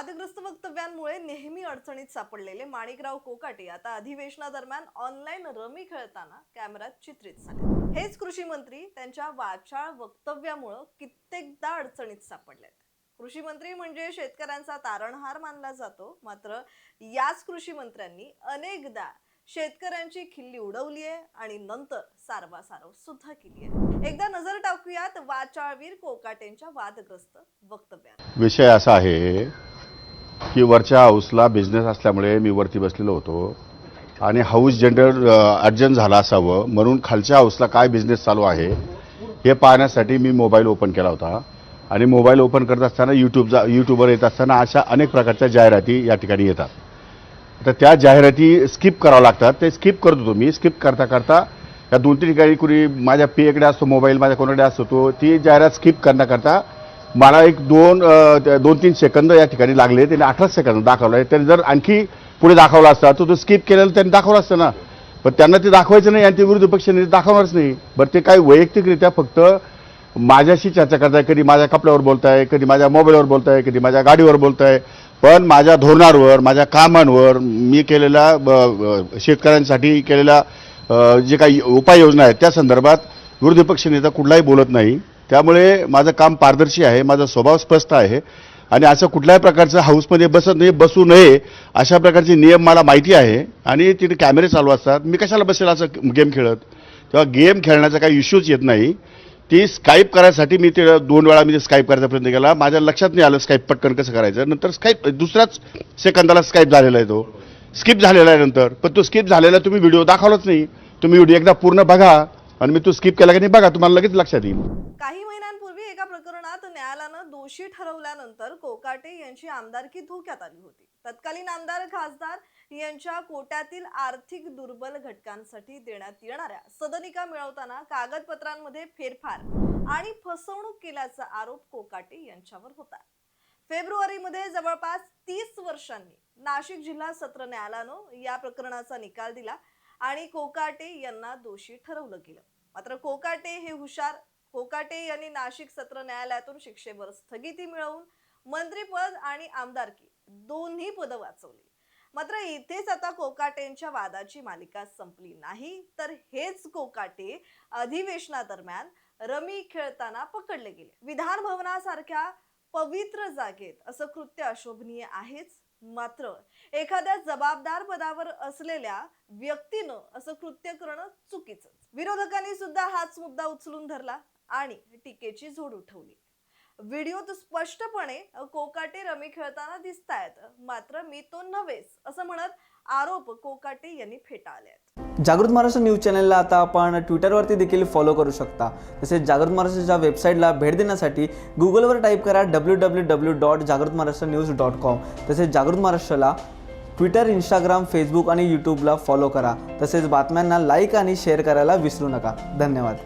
वादग्रस्त वक्तव्यांमुळे नेहमी अडचणीत सापडलेले माणिकराव कोकाटे आता अधिवेशनादरम्यान ऑनलाईन रमी खेळताना कॅमेऱ्यात चित्रित झाले. हेच कृषी मंत्री त्यांच्या वाचाळ वक्तव्यामुळं कित्येकदा अडचणीत सापडलेत. कृषी मंत्री म्हणजे शेतकऱ्यांचा तारणहार मानला जातो मात्र याच कृषी मंत्र्यांनी अनेकदा शेतकऱ्यांची खिल्ली उडवली आहे आणि नंतर सारवासारव सुद्धा केली आहे. एकदा नजर टाकूयात वाचाळवीर कोकाटेंच्या वादग्रस्त वक्तव्यात. विषय असा आहे की वरच्या हाऊसला बिझनेस असल्यामुळे मी वरती बसलेलो होतो. आणि हाऊस जनरल अर्जंट झाला असावं म्हणून खालच्या हाऊसला काय बिझनेस चालू आहे हे पाहण्यासाठी मी मोबाईल ओपन केला होता. आणि मोबाईल ओपन करत असताना यूट्यूबचा यूट्यूबवर येत असताना अशा अनेक प्रकारच्या जाहिराती या ठिकाणी येतात. तर त्या जाहिराती स्किप करावं लागतात. ते स्किप करत होतो मी. स्किप करता करता या दोन तीन ठिकाणी कुणी माझ्या पेकडे असतो मोबाईल माझ्या कोणाकडे असतो तो ती जाहिरात स्किप करण्याकरता मला एक दोन दोन तीन सेकंद या ठिकाणी लागले त्यांनी अठरा सेकंद दाखवलं. आहे त्यांनी जर आणखी पुढे दाखवला असता तो तो स्किप केलेला त्यांनी दाखवलं असतं ना. पण त्यांना ते दाखवायचं नाही आणि ते विरोधी पक्षाने दाखवणारच नाही. बरं ते काही वैयक्तिकरित्या फक्त माझ्याशी चर्चा करताय कधी माझ्या कपड्यावर बोलताय कधी माझ्या मोबाईलवर बोलताय कधी माझ्या गाडीवर बोलताय. पण माझ्या धोरणांवर माझ्या कामांवर मी केलेल्या ब- शेतकऱ्यांसाठी केलेल्या जे काही उपाययोजना आहेत त्या संदर्भात विरोधी पक्ष नेता कुठलाही बोलत नाही. त्यामुळे माझं काम पारदर्शी आहे माझा स्वभाव स्पष्ट आहे. आणि असं कुठल्याही प्रकारचं हाऊसमध्ये बसत नाही बसू नये अशा प्रकारचे नियम मला माहिती आहे. आणि तिथे कॅमेरे चालू असतात. मी कशाला बसेल असं गेम खेळत? तेव्हा गेम खेळण्याचा काही इश्यूच येत नाही. ती स्काईप करायसाठी मी ते दोन वेळा मी ते स्काईप करायचा प्रयत्न केला. माझ्या लक्षात नाही आलं स्काईप पटकन कसं करायचं. नंतर स्काईप दुसऱ्याच सेकंदाला स्काईप झालेला आहे तो. स्किप झालेला आहे नंतर. पण तो स्किप झालेला तुम्ही व्हिडिओ दाखवलाच नाही. तुम्ही व्हिडिओ एकदा पूर्ण बघा. आणि मी तो स्किप केला की नाही बघा तुम्हाला लगेच लक्षात येईल. काही महिन्यांपूर्वी एका प्रकरणात न्यायालयानं दोषी ठरवल्यानंतर कोकाटे यांची आमदारकी धोक्यात आली होती. तत्कालीन आमदार खासदार यांच्या कोट्यातील आर्थिक दुर्बल घटकांसाठी देण्यात येणाऱ्या सदनिका मिळवताना कागदपत्रांमध्ये फेरफार आणि फसवणूक केल्याचा आरोप कोकाटे यांच्यावर होता. फेब्रुवारीमध्ये जवळपास तीस वर्षांनी नाशिक जिल्हा सत्र न्यायालयानं या प्रकरणाचा निकाल दिला. आणि कोकाटे यांना दोषी ठरवलं गेलं. मात्र कोकाटे हे हुशार कोकाटे यांनी नाशिक सत्र न्यायालयातून शिक्षेवर स्थगिती मिळवून मंत्रीपद आणि आमदारकी दोन्ही पदं वाचवली. मात्र इथेच आता कोकाटेंच्या वादाची मालिका संपली नाही तर हेच कोकाटे अधिवेशनादरम्यान रमी खेळताना पकडले गेले. विधान भवनासारख्या पवित्र जागेत. असं कृत्य अशोभनीय आहेच मात्र. एखाद्या जबाबदार पदावर असलेल्या व्यक्तीनं असं कृत्य करणं चुकीचं विरोधकांनी सुद्धा हाच मुद्दा उचलून धरला आणि टीकेची झोड उठवली. व्हिडिओत स्पष्टपणे कोकाटे रमी खेळताना दिसतायत. मात्र मी तो नव्हेच असं म्हणत आरोप कोकाटे यांनी फेटाळले आहेत जागृत महाराष्ट्र न्यूज चॅनलला आता आपण ट्विटरवरती देखील फॉलो करू शकता. तसेच जागृत महाराष्ट्राच्या वेबसाईटला भेट देण्यासाठी गुगलवर टाईप करा डब्ल्यू डब्ल्यू डब्ल्यू डॉट जागृत महाराष्ट्र न्यूज डॉट कॉम तसेच जागृत महाराष्ट्राला ट्विटर इंस्टाग्राम फेसबुक आणि यूट्यूबला फॉलो करा. तसेच बातम्यांना लाईक आणि शेअर करायला विसरू नका. धन्यवाद.